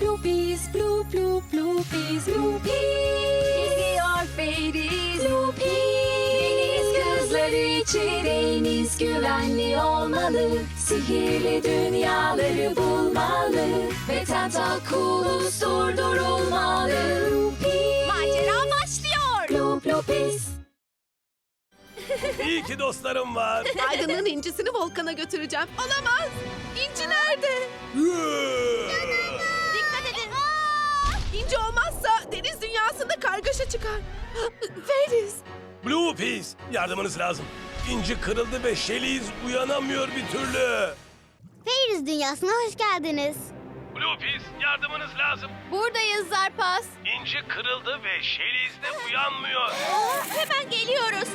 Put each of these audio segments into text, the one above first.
Bloopies, bloop, bloop, bloopies, bloopies. Geliyor Fairies, bloopies. Deniz kızları için deniz güvenli olmalı. Sihirli dünyaları bulmalı. Ve tentakulus durdurulmalı. Bloopies. Macera başlıyor. Bloop, bloopies. İyi ki dostlarım var. Aydın'ın incisini volkana götüreceğim. Olamaz. İnci nerede? Edin. İnci olmazsa deniz dünyasında kargaşa çıkar. Feriz. Blue Peas, yardımınız lazım. İnci kırıldı ve Şeliz uyanamıyor bir türlü. Fairies dünyasına hoş geldiniz. Blue Peas, yardımınız lazım. Buradayız Zarpas. İnci kırıldı ve Şeliz de uyanmıyor. Hemen geliyoruz.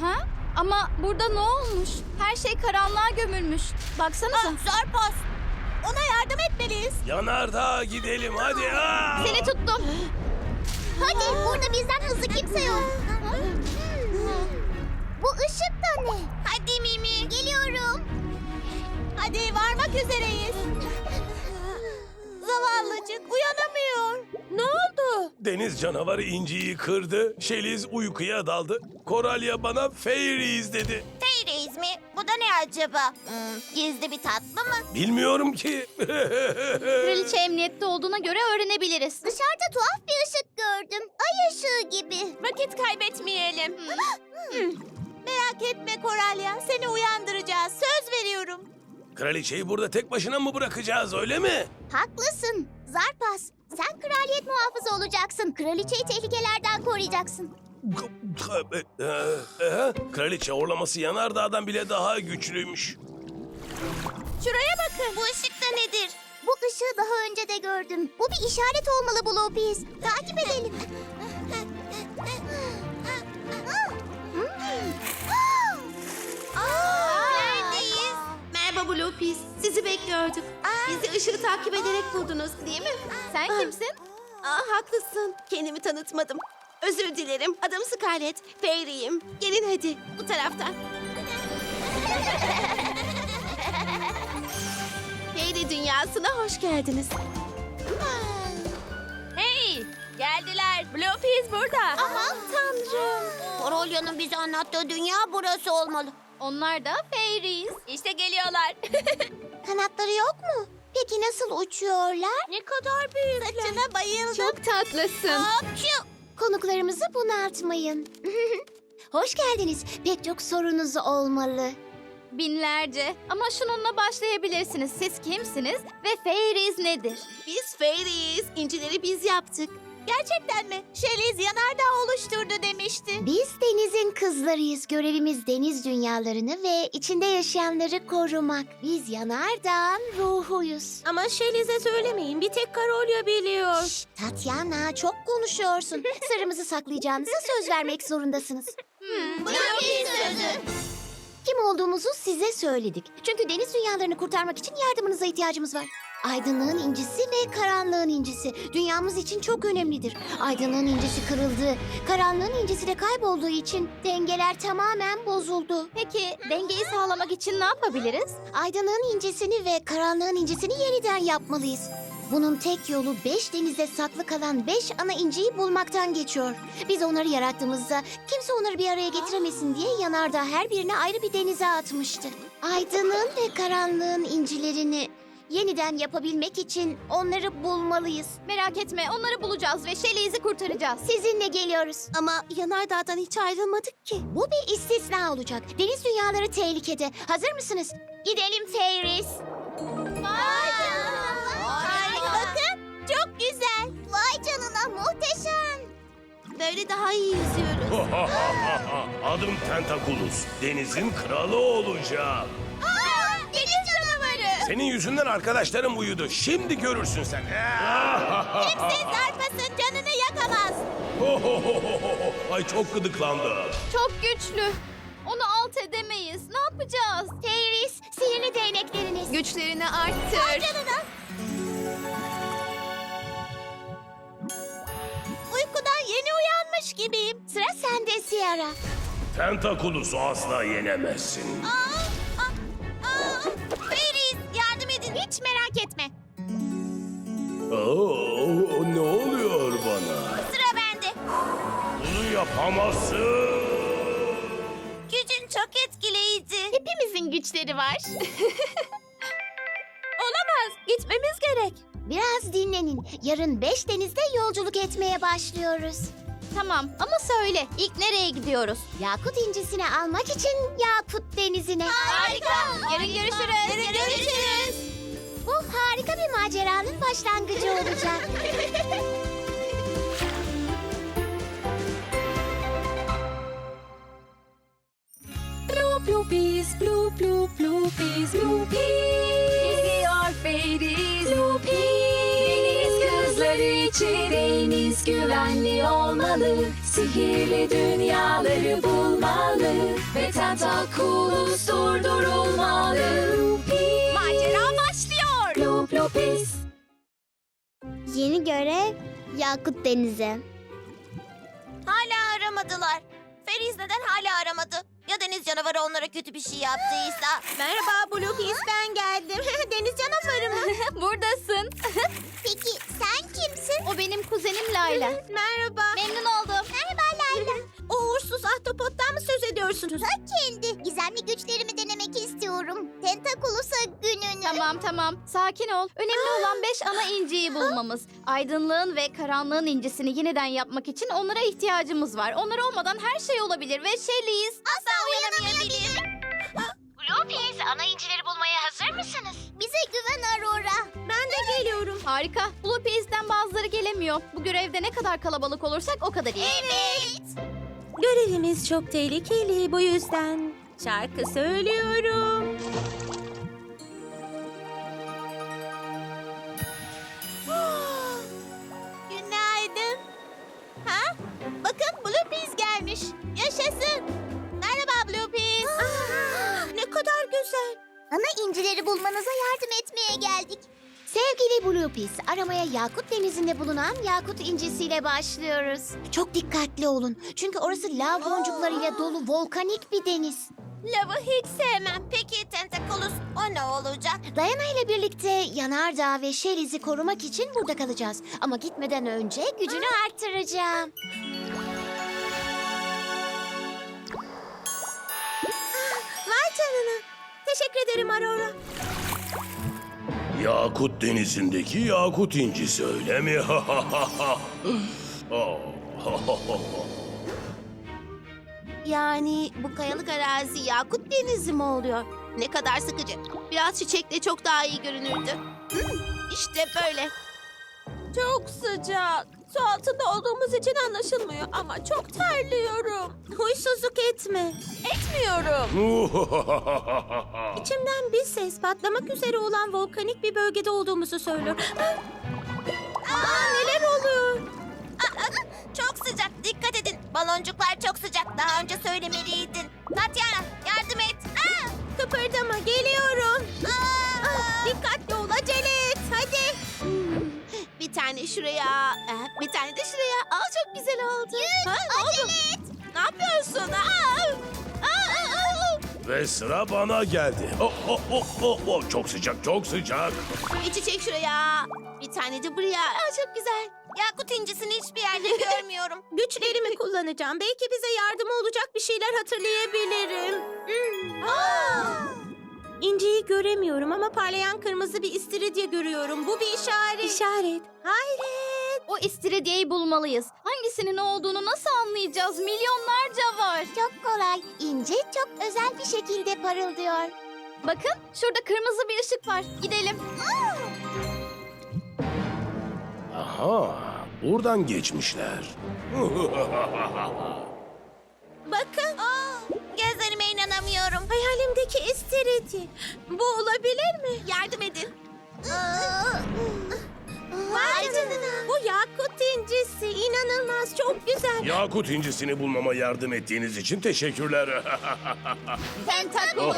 Ha? Ama burada ne olmuş? Her şey karanlığa gömülmüş. Baksanıza. Zarpas. Ona yardım etmeliyiz. Yanardağ'a gidelim hadi. Aa! Seni tuttum. Hadi burada bizden hızlı kimse yok. Bu ışık da ne? Hadi Mimi. Geliyorum. Hadi varmak üzereyiz. Zavallıcık uyanamıyor. Ne oldu? Deniz canavarı İnci'yi kırdı. Şeliz uykuya daldı. Koralya bana Fairies dedi. Bu da ne acaba? Hmm, gizli bir tatlı mı? Bilmiyorum ki. Kraliçe emniyette olduğuna göre öğrenebiliriz. Dışarıda tuhaf bir ışık gördüm. Ay ışığı gibi. Vakit kaybetmeyelim. Merak etme Koralya. Seni uyandıracağız. Söz veriyorum. Kraliçeyi burada tek başına mı bırakacağız öyle mi? Haklısın. Zarpas, sen kraliyet muhafızı olacaksın. Kraliçeyi tehlikelerden koruyacaksın. Kraliçe orlaması Yanardağ'dan bile daha güçlüymüş. Şuraya bakın. Bu ışık da nedir? Bu ışığı daha önce de gördüm. Bu bir işaret olmalı Bloopies. Takip edelim. Neredeyiz? Merhaba Blue Sizi bekliyorduk. Bizi ışığı takip ederek buldunuz değil mi? Sen kimsin? Aa, haklısın. Kendimi tanıtmadım. Özür dilerim. Adım Scarlett. Fairy'yim. Gelin hadi bu taraftan. Fairy dünyasına hoş geldiniz. Hey! Geldiler. Blue burada. Aman tanrım. Korolya'nın bize anlattığı dünya burası olmalı. Onlar da Fairies. İşte geliyorlar. Kanatları yok mu? Peki nasıl uçuyorlar? ne kadar büyük. Saçına bayıldım. Çok tatlısın. Hopçu. Konuklarımızı bunaltmayın. Hoş geldiniz. Pek çok sorunuz olmalı. Binlerce. Ama şununla başlayabilirsiniz. Siz kimsiniz ve Fairies nedir? Biz Fairies. İncileri biz yaptık. Gerçekten mi? Şeliz yanardağ oluşturdu demişti. Biz denizin kızlarıyız. Görevimiz deniz dünyalarını ve içinde yaşayanları korumak. Biz yanardağın ruhuyuz. Ama Şeliz'e söylemeyin. Bir tek Karolya biliyor. Şşt, Tatyana çok konuşuyorsun. Sırrımızı saklayacağınıza söz vermek zorundasınız. Bu bir sözü. Kim olduğumuzu size söyledik. Çünkü deniz dünyalarını kurtarmak için yardımınıza ihtiyacımız var. Aydınlığın incisi ve karanlığın incisi dünyamız için çok önemlidir. Aydınlığın incisi kırıldı. Karanlığın incisi de kaybolduğu için dengeler tamamen bozuldu. Peki dengeyi sağlamak için ne yapabiliriz? Aydınlığın incisini ve karanlığın incisini yeniden yapmalıyız. Bunun tek yolu beş denizde saklı kalan beş ana inciyi bulmaktan geçiyor. Biz onları yarattığımızda kimse onları bir araya getiremesin diye yanardağ her birine ayrı bir denize atmıştı. Aydınlığın ve karanlığın incilerini yeniden yapabilmek için onları bulmalıyız. Merak etme onları bulacağız ve Şeliz'i kurtaracağız. Sizinle geliyoruz. Ama yanardağdan hiç ayrılmadık ki. Bu bir istisna olacak. Deniz dünyaları tehlikede. Hazır mısınız? Gidelim Fairies. Vay canına. Bakın çok güzel. Vay canına muhteşem. Böyle daha iyi yüzüyoruz. Adım Tentakulus. Denizin kralı olacağım. Deniz canavarı. Senin yüzünden arkadaşlarım uyudu. Şimdi görürsün sen. Kimse zarpasın canını yakamaz. Ay çok gıdıklandı. Çok güçlü. Onu alt edemeyiz. Ne yapacağız? Fairies, sihirli değnekleriniz. Güçlerini arttır. canına. Uykudan yeni uyanmış gibiyim. Sıra sende Sierra. Tentakulus'u asla yenemezsin. Fairies, Hiç merak etme. Oo, ne oluyor bana? Sıra bende. Bunu yapamazsın. Gücün çok etkileyici. Hepimizin güçleri var. Olamaz. Gitmemiz gerek. Biraz dinlenin. Yarın beş denizde yolculuk etmeye başlıyoruz. Tamam ama söyle ilk nereye gidiyoruz? Yakut incisini almak için Yakut denizine. Harika. Yarın görüşürüz. Yarın görüşürüz. Harika bir maceranın başlangıcı olacak. Blue Bloopies, Blue Blue Bloopies, Bloopies. Gidiyor Fairies, Bloopies. Deniz kızları için deniz güvenli olmalı. Sihirli dünyaları bulmalı. Ve Tentakulus durdurulmalı. Bloopies. Yeni görev Yakut denizi. Hala aramadılar. Feriz neden hala aramadı? Ya deniz canavarı onlara kötü bir şey yaptıysa? Merhaba Blue ben geldim. deniz canavarı mı? Buradasın. Peki sen kimsin? o benim kuzenim Layla. Merhaba. Memnun oldum. Merhaba Layla. O uğursuz ahtapottan mı söz ediyorsunuz? Ta kendi gizemli güçlerimi Tentakulusa gününü. Tamam tamam. Sakin ol. Önemli olan beş ana inciyi bulmamız. Aydınlığın ve karanlığın incisini yeniden yapmak için onlara ihtiyacımız var. Onlar olmadan her şey olabilir ve şeyliyiz. Asla uyanamayabilir. Bluepeas ana incileri bulmaya hazır mısınız? Bize güven Aurora. Ben de geliyorum. Harika. Bluepeas'ten bazıları gelemiyor. Bu görevde ne kadar kalabalık olursak o kadar iyi. Evet. Görevimiz çok tehlikeli bu yüzden şarkı söylüyorum. Günaydın. Ha? Bakın Bluepeas gelmiş. Yaşasın. Merhaba Bluepeas. ne kadar güzel. Ana incileri bulmanıza yardım etmeye geldik. Sevgili Bluepeas, aramaya Yakut Denizi'nde bulunan Yakut incisiyle başlıyoruz. Çok dikkatli olun. Çünkü orası lav boncuklarıyla dolu volkanik bir deniz. Lavı hiç sevmem. Peki Tentakulus o ne olacak? Dayana ile birlikte Yanardağ ve Şeliz'i korumak için burada kalacağız. Ama gitmeden önce gücünü arttıracağım. Vay canına. Teşekkür ederim Aurora. Yakut denizindeki yakut incisi öyle mi? Oh. Yani bu kayalık arazi Yakut Denizi mi oluyor? Ne kadar sıkıcı. Biraz çiçekle çok daha iyi görünürdü. Hmm, işte böyle. Çok sıcak. Su altında olduğumuz için anlaşılmıyor ama çok terliyorum. Huysuzluk etme. Etmiyorum. İçimden bir ses patlamak üzere olan volkanik bir bölgede olduğumuzu söylüyor. Aa, neler oluyor? Çok sıcak. Dikkat edin. Baloncuklar çok sıcak. Daha önce söylemeliydin. Tatyana yardım et. Aa, kıpırdama. Geliyorum. Aa, dikkatli ol. Acele et. Hadi. Bir tane şuraya. eh, Bir tane de şuraya. Aa, çok güzel oldu. Ha, ne oldu? Ne yapıyorsun? Aa, aa, aa. Ve sıra bana geldi. Oh, oh, oh, oh, oh. Çok sıcak, çok sıcak. Bir çiçek şuraya. Bir tane de buraya. Aa, çok güzel. Yakut incisini hiçbir yerde görmüyorum. Güçlerimi kullanacağım. Belki bize yardım olacak bir şeyler hatırlayabilirim. İnciyi göremiyorum ama parlayan kırmızı bir istiridye görüyorum. Bu bir işaret. İşaret. Hayret. O istiridyeyi bulmalıyız. Hangisinin ne olduğunu nasıl anlayacağız? Milyonlarca var. Çok kolay. İnce çok özel bir şekilde parıldıyor. Bakın şurada kırmızı bir ışık var. Gidelim. Aha, buradan geçmişler. Bakın. Gözlerime inanamıyorum. Hayalimdeki istiridye. Bu olabilir mi? Yardım edin. Vay canına. Bu yakut incisi. İnanılmaz. Çok güzel. yakut incisini bulmama yardım ettiğiniz için teşekkürler. Tentakulus.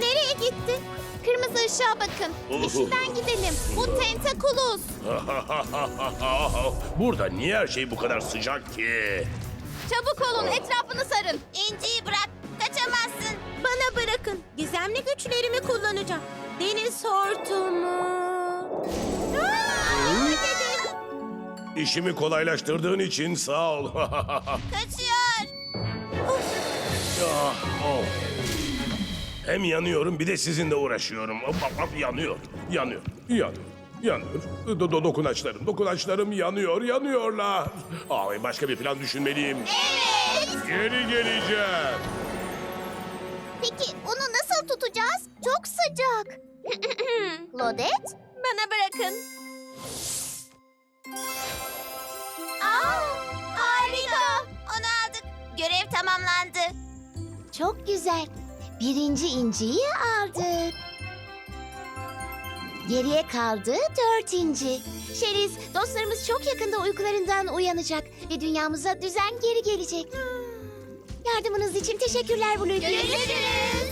Nereye gitti? Kırmızı ışığa bakın. Peşinden gidelim. Bu Tentakulus. Burada niye her şey bu kadar sıcak ki? Çabuk olun etrafını sarın. İnciyi bırak. Kaçamazsın. Bana bırakın. Gizemli güçlerimi kullanacağım. Deniz hortumu. İşimi kolaylaştırdığın için sağ ol. Kaçıyor. Ah, oh. Hem yanıyorum bir de sizinle uğraşıyorum. Hop, hop, hop, yanıyor, yanıyor, yanıyor, yanıyor. Do- do- dokunaçlarım, dokunaçlarım yanıyor, yanıyorlar. Ay başka bir plan düşünmeliyim. Evet. Geri geleceğim. Peki onu nasıl tutacağız? Çok sıcak. Lodet? Bana bırakın. Aa, harika. Onu aldık. Görev tamamlandı. Çok güzel. Birinci inciyi aldık. Geriye kaldı dört inci. Şeriz, dostlarımız çok yakında uykularından uyanacak ve dünyamıza düzen geri gelecek. Yardımınız için teşekkürler Blueberry. Görüşürüz.